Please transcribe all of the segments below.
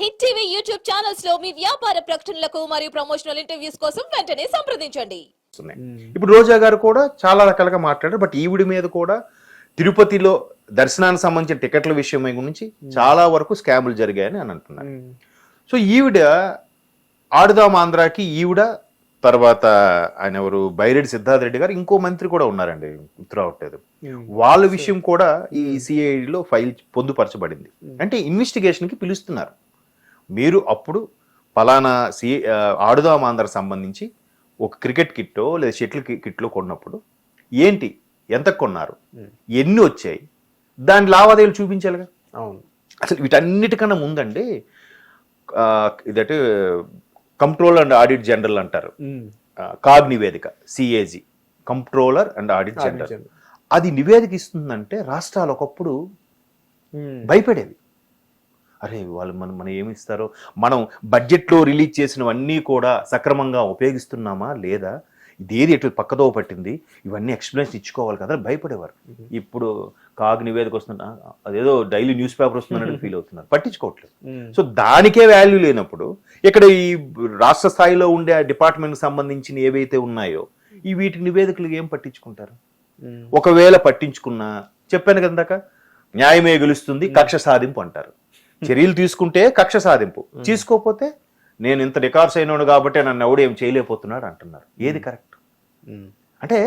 Hit TV YouTube ఛానల్స్లో మీ వ్యాపార ప్రకటనలకు మరియు ప్రమోషనల్ ఇంటర్వ్యూస్ కోసం వెంటనే సంప్రదించండి. ఇప్పుడు రోజా గారు కూడా చాలా రకాలుగా మాట్లాడారు బట్ ఈవిడి మీద కూడా తిరుపతిలో దర్శనానికి సంబంధించిన టికెట్ల విషయం గురించి చాలా వరకు స్కాములు జరిగాయని అని అంటున్నారు. సో ఈవిడ ఆడుదాం ఆంధ్రాకి ఈవిడ తర్వాత ఆయన ఎవరు? బైరెడ్డి సిద్ధార్థ రెడ్డి గారు ఇంకో మంత్రి కూడా ఉన్నారండి గుర్తు రావట్లేదు వాళ్ళ విషయం కూడా ఈ సిఐడిలో ఫైల్ పొందుపరచబడింది. అంటే ఇన్వెస్టిగేషన్కి పిలుస్తున్నారు. మీరు అప్పుడు పలానా సి ఆడుదాం ఆంధ్ర సంబంధించి ఒక క్రికెట్ కిట్టో లేదా షటిల్ కిట్లో కొన్నప్పుడు ఏంటి? ఎంత కొన్నారు? ఎన్ని వచ్చాయి? దాని లావాదేవీలు చూపించాలిగా? అవును. అసలు వీటన్నిటికన్నా ముందండి ఇదటే కంట్రోల్ అండ్ ఆడిట్ జనరల్ అంటారు. కాగ్ నివేదిక CAG controller and audit general. అది నివేదిక ఇస్తుందంటే రాష్ట్రాలు ఒకప్పుడు భయపడేవి. అరే వాళ్ళు మనం మనం ఏమి ఇస్తారో మనం బడ్జెట్లో రిలీజ్ చేసినవన్నీ కూడా సక్రమంగా ఉపయోగిస్తున్నామా? లేదా? ఇదేది ఎటు పక్కదో పట్టింది. ఇవన్నీ ఎక్స్ప్లెయిన్స్ ఇచ్చుకోవాలి కదా భయపడేవారు. ఇప్పుడు కాగ్ నివేదిక వస్తున్నా అదేదో డైలీ న్యూస్ పేపర్ వస్తుందని ఫీల్ అవుతున్నారు. పట్టించుకోవట్లేదు. సో దానికే వాల్యూ లేనప్పుడు ఇక్కడ ఈ రాష్ట్ర స్థాయిలో ఉండే డిపార్ట్మెంట్కి సంబంధించిన ఏవైతే ఉన్నాయో ఈ వీటి నివేదికలు ఏం పట్టించుకుంటారు? ఒకవేళ పట్టించుకున్నా చెప్పాను కదాక న్యాయమే గెలుస్తుంది కక్ష సాధింపు అంటారు. చర్యలు తీసుకుంటే కక్ష సాధింపు. తీసుకోకపోతే నేను ఇంత రికార్డ్స్ అయినాడు కాబట్టి నన్ను ఎవడు ఏం చేయలేకపోతున్నాడు అంటున్నారు. ఏది కరెక్ట్? అంటే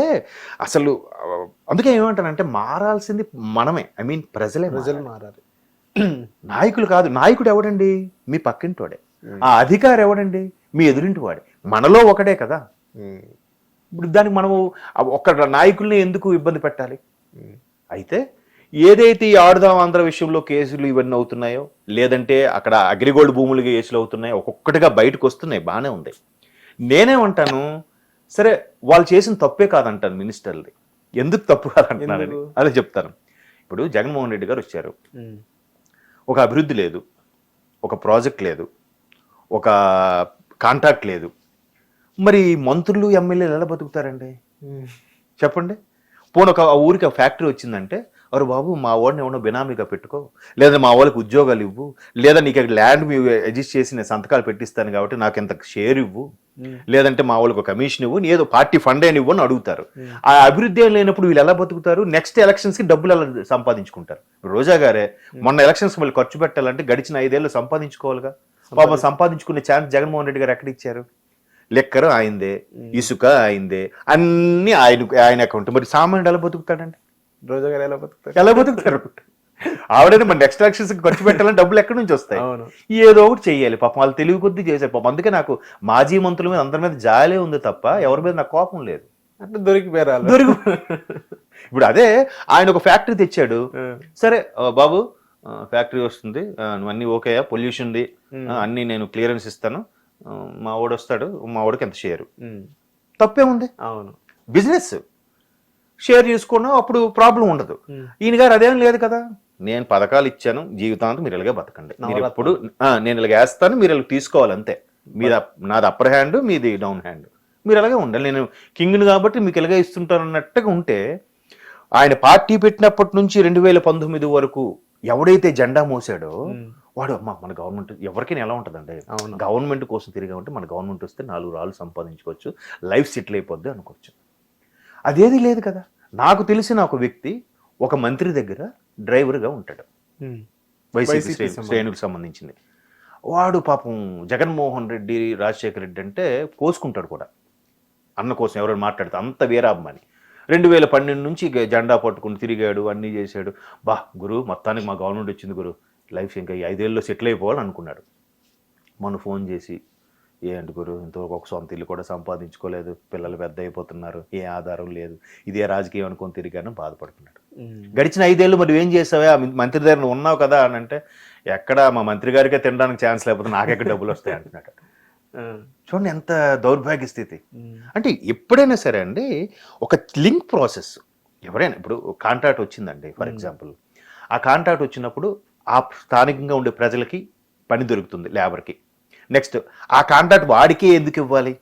అసలు అందుకే ఏమంటానంటే మారాల్సింది మనమే. ఐ మీన్ ప్రజలే ప్రజలు మారాలి. నాయకులు కాదు. నాయకుడు ఎవడండి? మీ పక్కింటోడే. ఆ అధికారి ఎవడండి? మీ ఎదురింటి వాడే. మనలో ఒకడే కదా. ఇప్పుడు దానికి మనము ఆ ఒక్క నాయకుల్ని ఎందుకు ఇబ్బంది పెట్టాలి? అయితే ఏదైతే ఈ ఆడుదాం ఆంధ్ర విషయంలో కేసులు ఇవన్నీ అవుతున్నాయో లేదంటే అక్కడ అగ్రిగోల్డ్ భూములు కేసులు అవుతున్నాయో ఒక్కొక్కటిగా బయటకు వస్తున్నాయి బాగానే ఉంది నేనేమంటాను సరే వాళ్ళు చేసిన తప్పే కాదంటాను మినిస్టర్ది ఎందుకు తప్పు కాదంటున్నారని? అదే చెప్తాను. ఇప్పుడు జగన్మోహన్ రెడ్డి గారు వచ్చారు. ఒక అభివృద్ధి లేదు ఒక ప్రాజెక్ట్ లేదు ఒక కాంట్రాక్ట్ లేదు. మరి మంత్రులు ఎమ్మెల్యేలు ఎలా బతుకుతారండి? చెప్పండి. పోనీ ఒక ఊరికి ఒక ఫ్యాక్టరీ వచ్చిందంటే అరే బాబు మా వాడిని ఏమన్నా బినామీగా పెట్టుకో. లేదా మా వాళ్ళకి ఉద్యోగాలు ఇవ్వు. లేదా నీకు ల్యాండ్ మీ అడ్జస్ట్ చేసి నేను సంతకాలు పెట్టిస్తాను కాబట్టి నాకు ఇంత షేర్ ఇవ్వు. లేదంటే మా వాళ్ళకి కమిషన్ ఇవ్వు. ఏదో పార్టీ ఫండ్ అయిన ఇవ్వు అని అడుగుతారు. ఆ అభివృద్ధి ఏం లేనప్పుడు వీళ్ళు ఎలా బతుకుతారు? నెక్స్ట్ ఎలక్షన్స్కి డబ్బులు ఎలా సంపాదించుకుంటారు? రోజా గారే మొన్న ఎలక్షన్స్ మళ్ళీ ఖర్చు పెట్టాలంటే గడిచిన ఐదేళ్ళు సంపాదించుకోవాలిగా. పాపం సంపాదించుకునే ఛాన్స్ జగన్మోహన్ రెడ్డి గారు ఎక్కడ ఇచ్చారు లెక్కరు ఆయిందే ఇసుక ఆయిందే అన్ని ఆయన ఆయన అకౌంట్ మరి సామాన్యుడు ఎలా బతుకుతాడండి? రోజా గారు ఎలా బతుకుతారు ఎలా బతుకుతారు? ఆవిడని మన నెక్స్ట్ ఎలక్షన్స్ ఖర్చు పెట్టాలని డబ్బులు ఎక్కడి నుంచి వస్తాయి? ఏదో ఒకటి చెయ్యాలి పాపం వాళ్ళు తెలివి కొద్దీ చేశారు. పాపం అందుకే నాకు మాజీ మంత్రుల మీద అందరి మీద జాలే ఉంది తప్ప ఎవరి మీద నాకు కోపం లేదు. అంటే దొరికిపోయారు. దొరికి ఇప్పుడు అదే ఆయన ఒక ఫ్యాక్టరీ తెచ్చాడు. సరే బాబు ఫ్యాక్టరీ వస్తుంది. ఆ, నువ్వు ఓకే పొల్యూషన్ది అన్ని నేను క్లియరెన్స్ ఇస్తాను. మా వాడు వస్తాడు. మా వాడికి ఎంత షేరు. తప్పే ఉంది. అవును. బిజినెస్ షేర్ చేసుకున్నా అప్పుడు ప్రాబ్లం ఉండదు. ఈయన గారు అదేం లేదు కదా? నేను పథకాలు ఇచ్చాను జీవితాంతం మీరు ఇలాగే బతకండి. మీరు. ఎప్పుడు ఆ, నేను ఇలాగ వేస్తాను మీరు ఇలా తీసుకోవాలి అంతే. మీది నాది అప్పర్ హ్యాండ్ మీది డౌన్ హ్యాండ్ మీరు అలాగే ఉండాలి. నేను కింగ్ని కాబట్టి మీకు ఇలాగే ఇస్తుంటాను అన్నట్టుగా ఉంటే ఆయన పార్టీ పెట్టినప్పటి నుంచి రెండు వేల పంతొమ్మిది వరకు ఎవడైతే జెండా మోసాడో వాడు అమ్మా మన గవర్నమెంట్ ఎవరికైనా ఎలా ఉంటుందండి. గవర్నమెంట్ కోసం తిరిగా ఉంటే మన గవర్నమెంట్ వస్తే నాలుగు రాళ్ళు సంపాదించుకోవచ్చు లైఫ్ సెటిల్ అయిపోద్ది అనుకోవచ్చు. అదేది లేదు కదా. నాకు తెలిసిన ఒక వ్యక్తి ఒక మంత్రి దగ్గర డ్రైవర్గా ఉంటాడు. వైసీపీ. శ్రేణులకు సంబంధించింది. వాడు పాపం జగన్మోహన్ రెడ్డి రాజశేఖర రెడ్డి అంటే కోసుకుంటాడు కూడా. అన్న కోసం ఎవరైనా మాట్లాడితే అంత వీరాభిమాని. రెండు వేల పన్నెండు నుంచి జెండా పట్టుకుని తిరిగాడు అన్నీ చేశాడు. బా గురు మొత్తానికి మా గవర్నమెంట్ వచ్చింది గురు. లైఫ్ ఇంకా ఈ ఐదేళ్ళలో సెటిల్ అయిపోవాలని అనుకున్నాడు మొన్న ఫోన్ చేసి ఏంటి గురు? ఇంతవరకు ఒక సొంత ఇల్లు కూడా సంపాదించుకోలేదు. పిల్లలు పెద్ద అయిపోతున్నారు. ఏ ఆధారం లేదు. ఇదే రాజకీయం అనుకొని తిరిగాను బాధపడుతున్నాడు. గడిచిన ఐదేళ్ళు మరి ఏం చేసావే? ఆ మంత్రి దగ్గర ఉన్నావు కదా అని అంటే ఎక్కడ మా మంత్రి గారికే తినడానికి ఛాన్స్ లేకపోతే నాకెక్కడ డబ్బులు వస్తాయి అంటున్నాడు. చూడండి ఎంత దౌర్భాగ్య స్థితి. అంటే ఎప్పుడైనా సరే అండి ఒక లింక్ ప్రాసెస్ ఎవరైనా ఇప్పుడు కాంట్రాక్ట్ వచ్చిందండి ఫర్ ఎగ్జాంపుల్. ఆ కాంట్రాక్ట్ వచ్చినప్పుడు ఆ స్థానికంగా ఉండే ప్రజలకి పని దొరుకుతుంది లేబర్కి. నెక్స్ట్ ఆ కాంట్రాక్ట్ వాడికే ఎందుకు ఇవ్వాలి?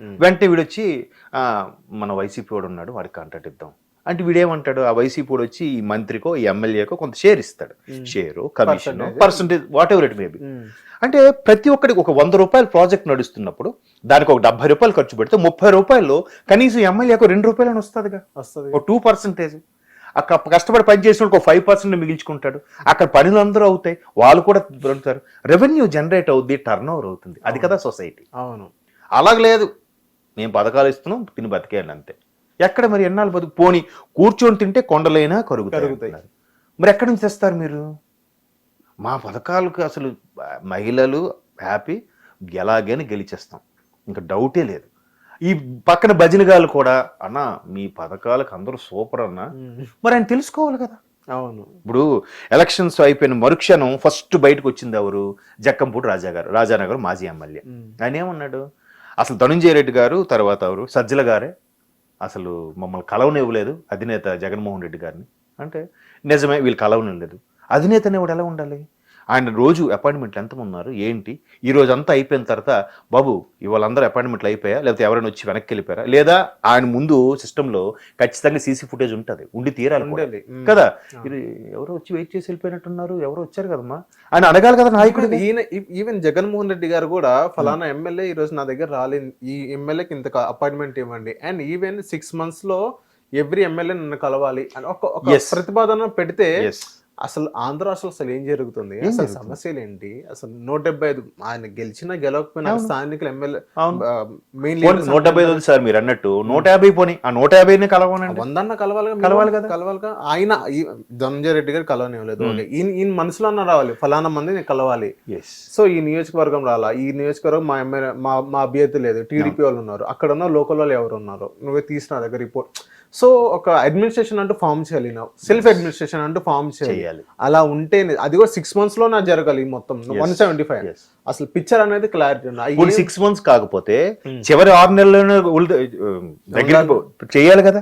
ఉమ్. వెంటనే వీడొచ్చి "ఆ, మన వైసీపీ వాడు ఉన్నాడు వాడికి కాంట్రాక్ట్ ఇద్దాం. అంటే వీడేమంటాడు ఆ వైసీపీ వచ్చి ఈ మంత్రికో ఈ ఎమ్మెల్యేకో కొంత షేర్ ఇస్తాడు. Share commission. Percentage whatever it maybe. అంటే ప్రతి ఒక్కడికి ఒక వంద రూపాయల ప్రాజెక్ట్ నడుస్తున్నప్పుడు దానికి ఒక డెబ్బై రూపాయలు ఖర్చు పెడితే ముప్పై రూపాయలు కనీసం ఎమ్మెల్యేకు రెండు రూపాయలు అని వస్తుందిగా. వస్తుంది. ఒక టూ పర్సెంటేజ్ అక్కడ కష్టపడి పని చేసిన ఒక ఫైవ్ పర్సెంట్ మిగిల్చుకుంటాడు. అక్కడ పనులు అందరూ అవుతాయి వాళ్ళు కూడా దొరుకుతారు. రెవెన్యూ జనరేట్ అవుద్ది టర్న్ ఓవర్ అవుతుంది. అది కదా సొసైటీ అవును. అలాగ లేదు. మేము పథకాలు ఇస్తున్నాం తిని బతికేయాలి అంతే. ఎక్కడ మరి ఎన్నాళ్ళు బతుకు? పోని కూర్చొని తింటే కొండలైనా కరుగుతాయి. మరి ఎక్కడి నుంచి తెస్తారు మీరు? మా పథకాలకు అసలు మహిళలు హ్యాపీ ఎలాగైనా గెలిచేస్తాం. ఇంకా డౌటే లేదు. ఈ పక్కన భజనగాళ్ళు కూడా అన్న మీ పథకాలకు అందరూ సూపర్ అన్న. మరి ఆయన తెలుసుకోవాలి కదా. అవును. ఇప్పుడు ఎలక్షన్స్ అయిపోయిన మరుక్షణం ఫస్ట్ బయటకు వచ్చింది ఎవరు? జక్కంపూడి రాజా గారు రాజానగర్ మాజీ ఎమ్మెల్యే. ఆయన ఏమన్నాడు? అసలు ధనుంజయ రెడ్డి గారు తర్వాత ఎవరు? సజ్జల గారే? అసలు మమ్మల్ని కలవనివ్వలేదు అధినేత జగన్మోహన్ రెడ్డి గారిని. అంటే నిజమే వీళ్ళు కలవనివ్వలేదు అధినేత అనేవాడు ఎలా ఉండాలి? ఆయన రోజు అపాయింట్మెంట్లు ఎంతమంది ఉన్నారు? ఏంటి? ఈ రోజు అంతా అయిపోయిన తర్వాత బాబు ఇవాళ అందరూ అపాయింట్మెంట్లు అయిపోయా? లేకపోతే ఎవరైనా వచ్చి వెనక్కి వెళ్ళిపోయారా? లేదా ఆయన ముందు సిస్టంలో ఖచ్చితంగా సీసీ ఫుటేజ్ ఉంటుంది. ఉండి తీరాలి. కదా? ఎవరో వచ్చి వెయిట్ చేసి వెళ్ళిపోయినట్టున్నారు? ఎవరో వచ్చారు కదమ్మా? ఆయన అడగాలి కదా నాయకుడు ఈయన ఈవెన్ జగన్మోహన్ రెడ్డి గారు కూడా ఫలానా ఎమ్మెల్యే ఈ రోజు నా దగ్గర రాలేదు. ఈ ఎమ్మెల్యేకి ఇంత అపాయింట్మెంట్ ఇవ్వండి. అండ్ ఈవెన్ సిక్స్ మంత్స్లో ఎవ్రీ ఎమ్మెల్యే నన్ను కలవాలి అని ఒక. ప్రతిపాదన పెడితే అసలు ఆంధ్ర అసలు అసలు ఏం జరుగుతుంది? అసలు సమస్యలు ఏంటి అసలు నూట డెబ్బై ఐదు ఆయన గెలిచినా గెలవకపోయినా స్థానికులు ఎమ్మెల్యే నూట డెబ్బై ఐదు సార్ మీరు అన్నట్టు. నూట యాభై పోనీ. ఆ నూట యాభైని కలవనండి వందన్న కలవాలి కలవాలి కదా. కలవాలి కదా? ఆయన ధనంజయ రెడ్డి గారు కలవనివ్వలేదు. ఓకే. ఈయన ఈయన మనసులో అన్న రావాలి. ఫలానా మంది నేను కలవాలి సో ఈ నియోజకవర్గం రాలా? ఈ నియోజకవర్గం మా ఎమ్మెల్యే మా మా అభ్యర్థి లేదు. టీడీపీ వాళ్ళు ఉన్నారు. అక్కడ ఉన్న లోకల్ వాళ్ళు ఎవరు ఉన్నారు? నువ్వే తీసిన దగ్గర రిపోర్ట్ సో ఒక అడ్మినిస్ట్రేషన్ అంటూ ఫామ్ చేయాలి సెల్ఫ్ అడ్మినిస్ట్రేషన్ అంటూ ఫామ్ చేయాలి చేయాలి. అలా ఉంటేనే అది కూడా సిక్స్ మంత్స్లో నా జరగాలి మొత్తం. One seventy five. అసలు పిక్చర్ అనేది క్లారిటీ ఇప్పుడు సిక్స్ మంత్స్ కాకపోతే చివరి ఆరు నెలల్లోనే ఉల్ట- దగ్గరికి చేయాలి కదా.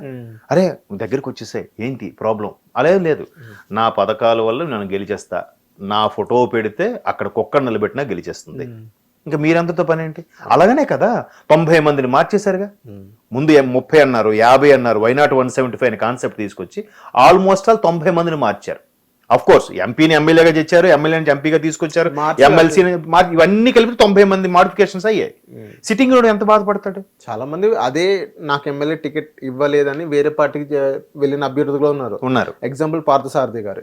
అరే దగ్గరికి వచ్చేసాయి ఏంటి ప్రాబ్లం అలా లేదు. నా పథకాల వల్ల నేను గెలిచేస్తా. నా ఫోటో పెడితే అక్కడ కుక్కర్ నిలబెట్టినా గెలిచేస్తుంది. ఇంకా మీరంతతో పని ఏంటి? అలాగనే కదా. తొంభై మందిని మార్చేశారుగా. ముందు ముప్పై అన్నారు యాభై అన్నారు why not one seventy five concept తీసుకొచ్చి ఆల్మోస్ట్ ఆల్ తొంభై మందిని మార్చారు. అఫ్ కోర్స్ ఎంపీని ఎమ్మెల్యేగా తెచ్చారు ఎమ్మెల్యే నుంచి ఎంపీగా తీసుకొచ్చారు. ఎమ్మెల్సీని ఇవన్నీ కలిపి తొంభై మంది మాడిఫికేషన్స్ అయ్యాయి. సిట్టింగ్ రోడ్ ఎంత బాధపడతాడు? చాలా మంది అదే నాకు ఎమ్మెల్యే టికెట్ ఇవ్వలేదని వేరే పార్టీకి వెళ్ళిన అభ్యర్థులు ఉన్నారు. ఉన్నారు. ఎగ్జాంపుల్ పార్థసారథి గారు.